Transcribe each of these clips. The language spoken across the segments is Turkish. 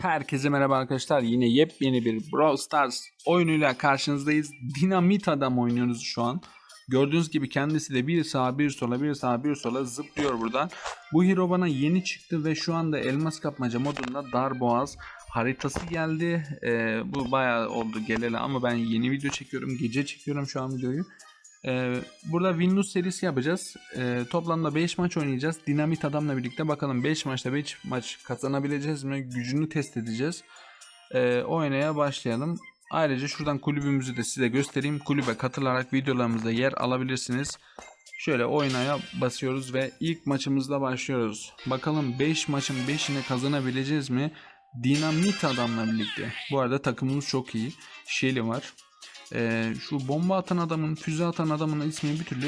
Herkese merhaba arkadaşlar. Yine yepyeni bir Brawl Stars oyunuyla karşınızdayız. Dinamit adam oynuyoruz şu an. Gördüğünüz gibi kendisi de bir sağa bir sola bir sağa bir sola zıplıyor buradan. Bu hero bana yeni çıktı ve şu anda elmas kapmaca modunda darboğaz haritası geldi. Ee, bu bayağı oldu geleli ama ben yeni video çekiyorum. Gece çekiyorum şu an videoyu. Ee, burada Windows serisi yapacağız. Ee, toplamda 5 maç oynayacağız. Dinamit adamla birlikte bakalım 5 maçta 5 maç kazanabileceğiz mi? Gücünü test edeceğiz. Ee, oynaya başlayalım. Ayrıca şuradan kulübümüzü de size göstereyim. Kulübe katılarak videolarımızda yer alabilirsiniz. Şöyle oynaya basıyoruz ve ilk maçımızla başlıyoruz. Bakalım 5 maçın 5'ini kazanabileceğiz mi? Dinamit adamla birlikte. Bu arada takımımız çok iyi. Shelly var. Ee, şu bomba atan adamın, füze atan adamın ismini bir türlü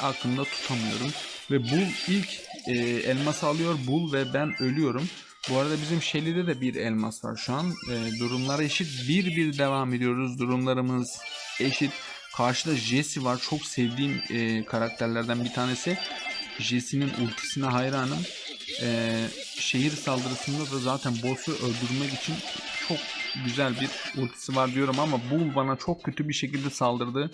aklımda tutamıyorum. Ve Bull ilk e, elması alıyor. Bull ve ben ölüyorum. Bu arada bizim Shelly'de de bir elmas var şu an. E, durumlar eşit. Bir bir devam ediyoruz. Durumlarımız eşit. Karşıda Jesse var. Çok sevdiğim e, karakterlerden bir tanesi. Jesse'nin ultisine hayranım. E, şehir saldırısında da zaten boss'u öldürmek için çok güzel bir ultisi var diyorum ama Bull bana çok kötü bir şekilde saldırdı.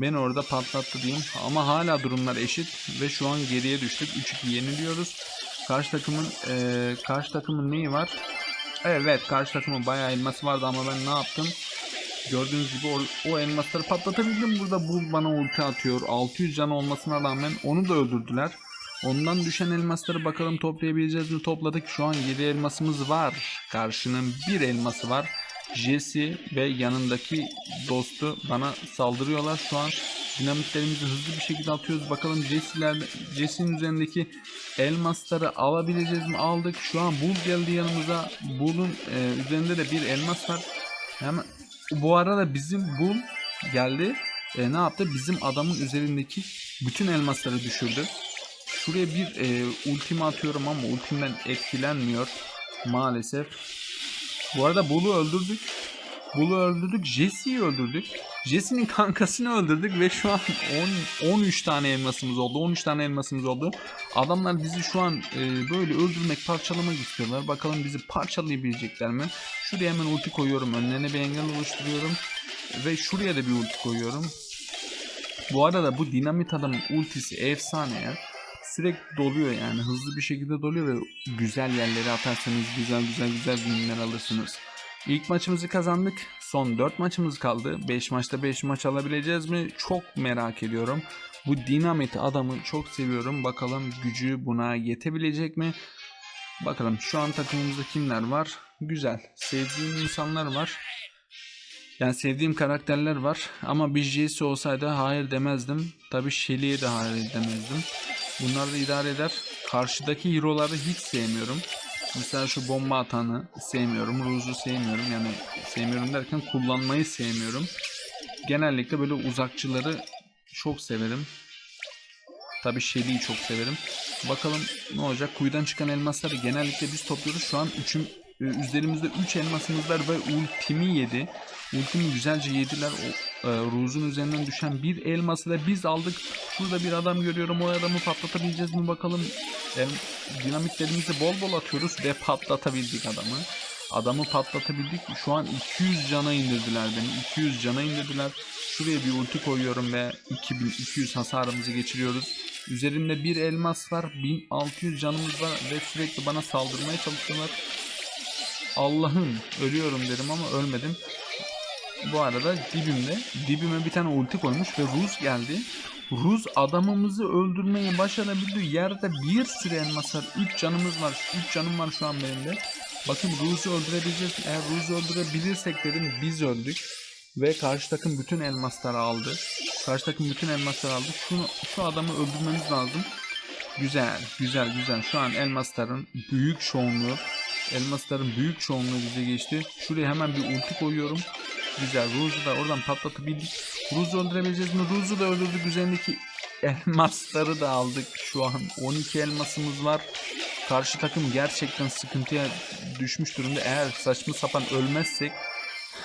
Beni orada patlattı diyeyim. Ama hala durumlar eşit ve şu an geriye düştük. 3-2 yeniliyoruz. Karşı takımın eee, karşı takımın neyi var? Evet karşı takımın bayağı elması vardı ama ben ne yaptım? Gördüğünüz gibi o, o elmasları patlatabildim. Burada Bull bana ulti atıyor. 600 can olmasına rağmen onu da öldürdüler. Ondan düşen elmasları bakalım toplayabileceğiz mi? Topladık. Şu an 7 elmasımız var. Karşının bir elması var. Jesse ve yanındaki dostu bana saldırıyorlar. Şu an dinamitlerimizi hızlı bir şekilde atıyoruz. Bakalım Jesse'nin üzerindeki elmasları alabileceğiz mi? Aldık. Şu an Bull geldi yanımıza. Bull'un e, üzerinde de bir elmas var. Hemen bu arada bizim Bull geldi. E, ne yaptı? Bizim adamın üzerindeki bütün elmasları düşürdü. Şuraya bir e, ultimi atıyorum ama ultimden etkilenmiyor maalesef. Bu arada Bull'u öldürdük. Bull'u öldürdük. Jesse'yi öldürdük. Jesse'nin kankasını öldürdük ve şu an 10 13 tane elmasımız oldu. 13 tane elmasımız oldu. Adamlar bizi şu an e, böyle öldürmek, parçalamak istiyorlar. Bakalım bizi parçalayabilecekler mi? Şuraya hemen ulti koyuyorum. Önlerine bir engel oluşturuyorum. Ve şuraya da bir ulti koyuyorum. Bu arada bu dinamit adamın ultisi efsane ya. Sürekli doluyor yani hızlı bir şekilde doluyor ve güzel yerlere atarsanız güzel güzel güzel winler alırsınız. İlk maçımızı kazandık. Son 4 maçımız kaldı. 5 maçta 5 maç alabileceğiz mi? Çok merak ediyorum. Bu dinamit adamı çok seviyorum. Bakalım gücü buna yetebilecek mi? Bakalım şu an takımımızda kimler var? Güzel. Sevdiğim insanlar var. Yani sevdiğim karakterler var ama bir Jesse olsaydı hayır demezdim. Tabi Shelly'e de hayır demezdim. Bunlar da idare eder. Karşıdaki hero'ları hiç sevmiyorum. Mesela şu bomba atanı sevmiyorum. Ruze'u sevmiyorum. Yani sevmiyorum derken kullanmayı sevmiyorum. Genellikle böyle uzakçıları çok severim. Tabi Shelly'yi çok severim. Bakalım ne olacak. Kuyudan çıkan elmasları genellikle biz topluyoruz. Şu an üçüm, e, üzerimizde 3 elmasımız var ve ultimi yedi. Ultimi güzelce yediler. O e, Ruze'un üzerinden düşen bir elması da biz aldık. Şurada bir adam görüyorum. O adamı patlatabileceğiz mi bakalım. E, dinamitlerimizi bol bol atıyoruz ve patlatabildik adamı. Adamı patlatabildik. Şu an 200 cana indirdiler beni. 200 cana indirdiler. Şuraya bir ulti koyuyorum ve 2200 hasarımızı geçiriyoruz. Üzerimde bir elmas var. 1600 canımız var ve sürekli bana saldırmaya çalışıyorlar. Allah'ım ölüyorum dedim ama ölmedim. Bu arada dibimde dibime bir tane ulti koymuş ve Ruz geldi. Ruz adamımızı öldürmeyi başarabildi. Yerde bir sürü elmas var. 3 canımız var. 3 canım var şu an benim de. Bakın Ruz'u öldürebileceğiz. Eğer Ruz'u öldürebilirsek dedim biz öldük. Ve karşı takım bütün elmasları aldı. Karşı takım bütün elmasları aldı. Şunu, şu adamı öldürmemiz lazım. Güzel, güzel, güzel. Şu an elmasların büyük çoğunluğu, elmasların büyük çoğunluğu bize geçti. Şuraya hemen bir ulti koyuyorum. Güzel. Ruze'u da oradan patlatabildik. Ruze'u öldürebileceğiz mi? Ruze'u da öldürdük. Üzerindeki elmasları da aldık. Şu an 12 elmasımız var. Karşı takım gerçekten sıkıntıya düşmüş durumda. Eğer saçma sapan ölmezsek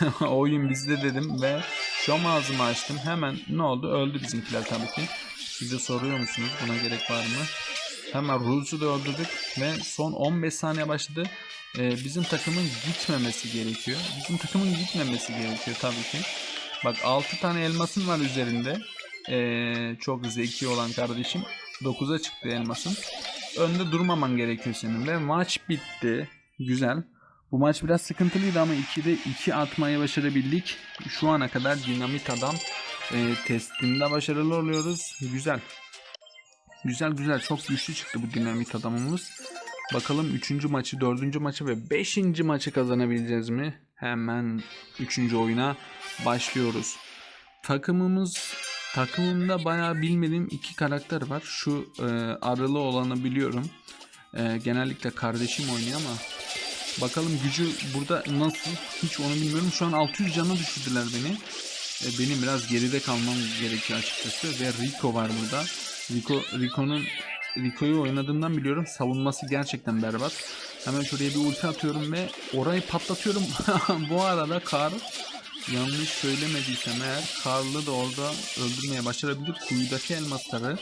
oyun bizde dedim ve şom ağzımı açtım. Hemen ne oldu? Öldü bizimkiler tabii ki. Bir de soruyor musunuz buna gerek var mı? Hemen Ruz'u da öldürdük ve son 15 saniye başladı. Ee, bizim takımın gitmemesi gerekiyor. Bizim takımın gitmemesi gerekiyor tabii ki. Bak 6 tane elmasın var üzerinde. Ee, çok zeki olan kardeşim. 9'a çıktı elmasın. Önde durmaman gerekiyor senin ve maç bitti. Güzel. Bu maç biraz sıkıntılıydı ama 2'de 2 atmayı başarabildik. Şu ana kadar dinamit adam e, testinde başarılı oluyoruz. Güzel. Güzel güzel çok güçlü çıktı bu dinamit adamımız. Bakalım 3. maçı, 4. maçı ve 5. maçı kazanabileceğiz mi? Hemen 3. oyuna başlıyoruz. Takımımız takımımda bayağı bilmediğim iki karakter var. Şu e, arılı olanı biliyorum. E, genellikle kardeşim oynuyor ama bakalım gücü burada nasıl hiç onu bilmiyorum. Şu an 600 canı düşürdüler beni. E, benim biraz geride kalmam gerekiyor açıkçası ve Rico var burada. Rico Rico'nun Rico'yu oynadığımdan biliyorum. Savunması gerçekten berbat. Hemen şuraya bir ulti atıyorum ve orayı patlatıyorum. Bu arada Kar yanlış söylemediysem eğer Karl'ı da orada öldürmeye başarabildik. Kuyudaki elmasları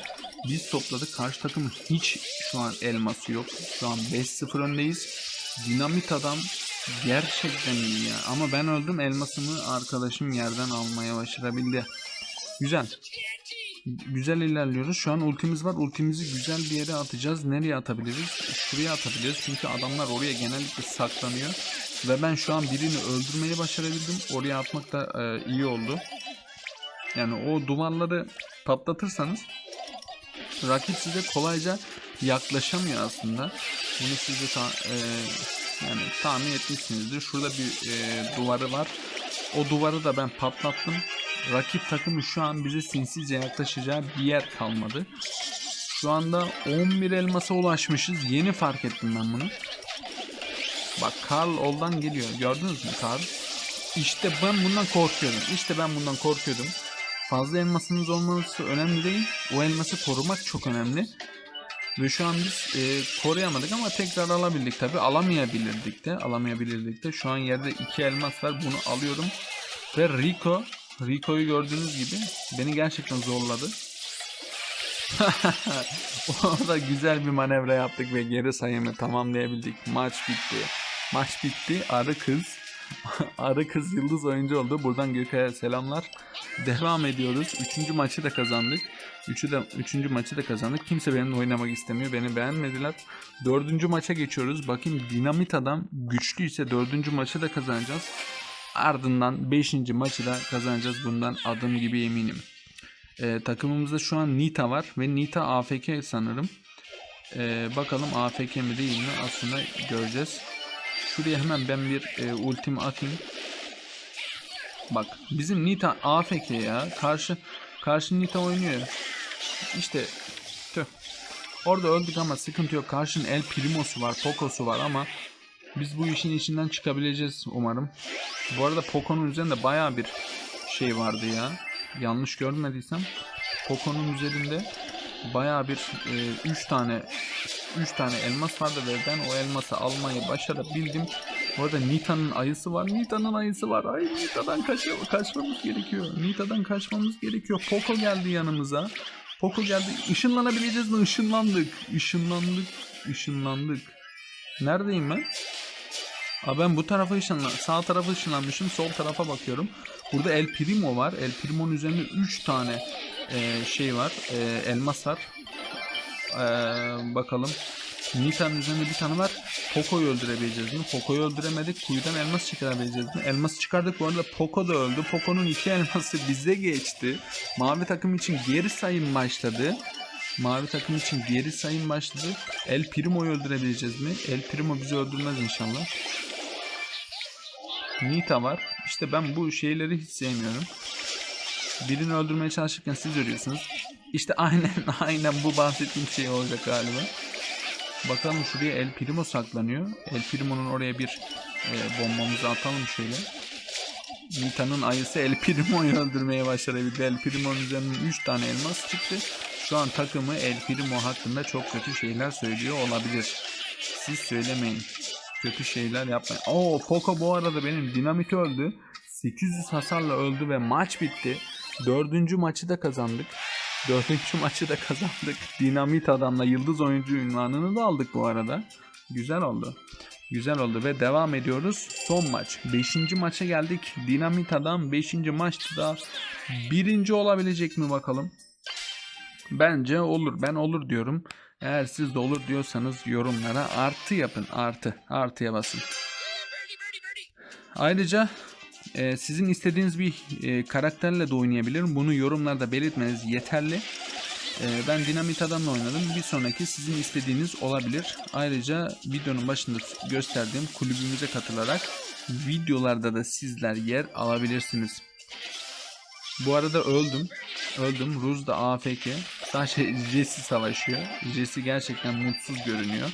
biz topladık. Karşı takımın hiç şu an elması yok. Şu an 5-0 öndeyiz. Dinamit adam gerçekten iyi ya. Ama ben öldüm elmasımı arkadaşım yerden almaya başarabildi. Güzel. Güzel ilerliyoruz. Şu an ultimiz var. Ultimizi güzel bir yere atacağız. Nereye atabiliriz? Şuraya atabiliriz. Çünkü adamlar oraya genellikle saklanıyor. Ve ben şu an birini öldürmeyi başarabildim. Oraya atmak da e, iyi oldu. Yani o duvarları patlatırsanız rakip size kolayca yaklaşamıyor aslında. Bunu siz de ta- e, yani tahmin etmişsinizdir. Şurada bir e, duvarı var. O duvarı da ben patlattım. Rakip takımı şu an bize sinsice yaklaşacağı bir yer kalmadı. Şu anda 11 elmasa ulaşmışız. Yeni fark ettim ben bunu. Bak Karl oldan geliyor. Gördünüz mü Karl? İşte ben bundan korkuyordum. İşte ben bundan korkuyordum. Fazla elmasınız olması önemli değil. O elması korumak çok önemli. Ve şu an biz e, koruyamadık ama tekrar alabildik tabi. Alamayabilirdik de. Alamayabilirdik de. Şu an yerde iki elmas var. Bunu alıyorum. Ve Rico. Rico'yu gördüğünüz gibi beni gerçekten zorladı. Orada güzel bir manevra yaptık ve geri sayımı tamamlayabildik. Maç bitti. Maç bitti. Arı kız. Arı kız yıldız oyuncu oldu. Buradan Gökay'a selamlar. Devam ediyoruz. Üçüncü maçı da kazandık. Üçü de, üçüncü maçı da kazandık. Kimse benimle oynamak istemiyor. Beni beğenmediler. Dördüncü maça geçiyoruz. Bakayım dinamit adam güçlüyse dördüncü maçı da kazanacağız. Ardından 5. maçı da kazanacağız. Bundan adım gibi eminim. Ee, takımımızda şu an Nita var ve Nita AFK sanırım. Ee, bakalım AFK mi değil mi aslında göreceğiz. Şuraya hemen ben bir e, ultimi atayım. Bak bizim Nita AFK ya. Karşı karşı Nita oynuyor. İşte tüh. Orada öldük ama sıkıntı yok. Karşının El Primo'su var, Poco'su var ama biz bu işin içinden çıkabileceğiz umarım. Bu arada Poco'nun üzerinde baya bir şey vardı ya. Yanlış görmediysem Poco'nun üzerinde baya bir 3 e, tane 3 tane elmas vardı ve ben o elması almayı başarabildim. Bu arada Nita'nın ayısı var. Nita'nın ayısı var. Ay Nita'dan kaç kaçmamız gerekiyor. Nita'dan kaçmamız gerekiyor. Poco geldi yanımıza. Poco geldi. Işınlanabileceğiz mi? Işınlandık. Işınlandık. Işınlandık. Neredeyim ben? Aa ben bu tarafa ışınlan, sağ tarafa ışınlanmışım, sol tarafa bakıyorum. Burada El Primo var. El Primo'nun üzerinde 3 tane e, şey var, e, elmas var. E, bakalım. Nita'nın üzerinde bir tane var. Poco'yu öldürebileceğiz mi? Poco'yu öldüremedik. Kuyudan elmas çıkarabileceğiz mi? Elması çıkardık. Bu arada Poco da öldü. Poco'nun iki elması bize geçti. Mavi takım için geri sayım başladı. Mavi takım için geri sayım başladı. El Primo'yu öldürebileceğiz mi? El Primo bizi öldürmez inşallah. Nita var. İşte ben bu şeyleri hiç sevmiyorum. Birini öldürmeye çalışırken siz ölüyorsunuz. İşte aynen aynen bu bahsettiğim şey olacak galiba. Bakalım şuraya El Primo saklanıyor. El Primo'nun oraya bir e, bombamızı atalım şöyle. Nita'nın ayısı El Primo'yu öldürmeye başarabildi. El Primo'nun üzerinden 3 tane elmas çıktı. Şu an takımı El Primo hakkında çok kötü şeyler söylüyor olabilir. Siz söylemeyin. Kötü şeyler yapmayın. Oo Poco bu arada benim dinamit öldü. 800 hasarla öldü ve maç bitti. Dördüncü maçı da kazandık. Dördüncü maçı da kazandık. Dinamit adamla yıldız oyuncu ünvanını da aldık bu arada. Güzel oldu. Güzel oldu ve devam ediyoruz. Son maç. Beşinci maça geldik. Dinamit adam beşinci maçta da birinci olabilecek mi bakalım. Bence olur. Ben olur diyorum. Eğer siz de olur diyorsanız yorumlara artı yapın. Artı. Artıya basın. Ayrıca e, sizin istediğiniz bir e, karakterle de oynayabilirim. Bunu yorumlarda belirtmeniz yeterli. E, ben Dinamit Adam'la oynadım. Bir sonraki sizin istediğiniz olabilir. Ayrıca videonun başında gösterdiğim kulübümüze katılarak videolarda da sizler yer alabilirsiniz. Bu arada öldüm. Öldüm. Ruz da AFK. Sadece Jesse savaşıyor. Jesse gerçekten mutsuz görünüyor.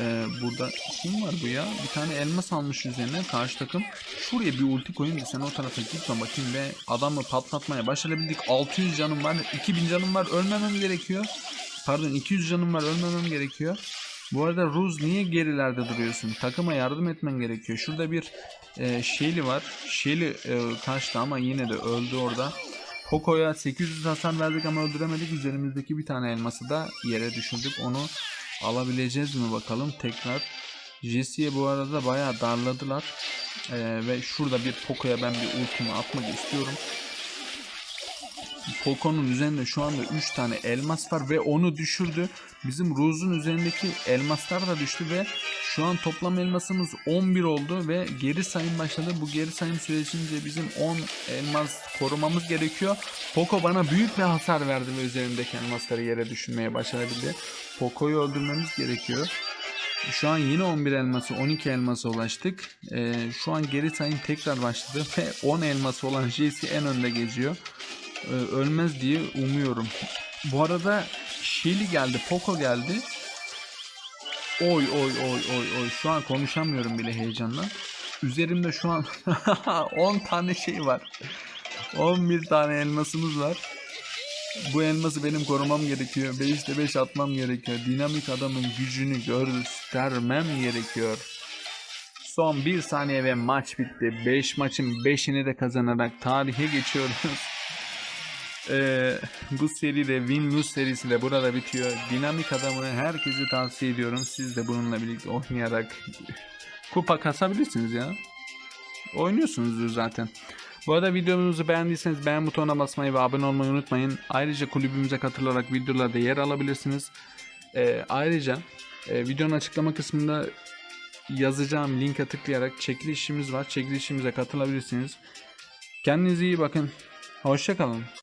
Ee, burada kim var bu ya? Bir tane elmas almış üzerine karşı takım. Şuraya bir ulti koyayım da sen o tarafa gitme bakayım ve adamı patlatmaya başarabildik. 600 canım var. 2000 canım var. Ölmemem gerekiyor. Pardon 200 canım var. Ölmemem gerekiyor. Bu arada Ruz niye gerilerde duruyorsun? Takıma yardım etmen gerekiyor. Şurada bir e, Shelly var. Shelly e, kaçtı ama yine de öldü orada. Poco'ya 800 hasar verdik ama öldüremedik. Üzerimizdeki bir tane elması da yere düşürdük. Onu alabileceğiz mi bakalım tekrar. Jesse'ye bu arada bayağı darladılar. Ee, ve şurada bir Poco'ya ben bir ultimi atmak istiyorum. Poco'nun üzerinde şu anda 3 tane elmas var ve onu düşürdü. Bizim Rose'un üzerindeki elmaslar da düştü ve şu an toplam elmasımız 11 oldu ve geri sayım başladı. Bu geri sayım sürecince bizim 10 elmas korumamız gerekiyor. Poco bana büyük bir hasar verdi ve üzerindeki elmasları yere düşürmeye başarabildi. Poco'yu öldürmemiz gerekiyor. Şu an yine 11 elması 12 elması ulaştık. Ee, şu an geri sayım tekrar başladı ve 10 elması olan Jesse en önde geziyor. Ee, ölmez diye umuyorum. Bu arada Shelly geldi, Poco geldi. Oy oy oy oy oy. Şu an konuşamıyorum bile heyecandan. Üzerimde şu an 10 tane şey var. 11 tane elmasımız var. Bu elması benim korumam gerekiyor. 5'te 5 atmam gerekiyor. Dinamik adamın gücünü göstermem gerekiyor. Son 1 saniye ve maç bitti. 5 maçın 5'ini de kazanarak tarihe geçiyoruz. Ee, bu seri de Win-Lose serisi de burada bitiyor. Dinamik adamı herkese tavsiye ediyorum. Siz de bununla birlikte oynayarak kupa kasabilirsiniz ya. Oynuyorsunuzdur zaten. Bu arada videomuzu beğendiyseniz beğen butonuna basmayı ve abone olmayı unutmayın. Ayrıca kulübümüze katılarak videolarda yer alabilirsiniz. Ee, ayrıca e, videonun açıklama kısmında yazacağım linke tıklayarak çekilişimiz var. Çekilişimize katılabilirsiniz. Kendinize iyi bakın. Hoşçakalın.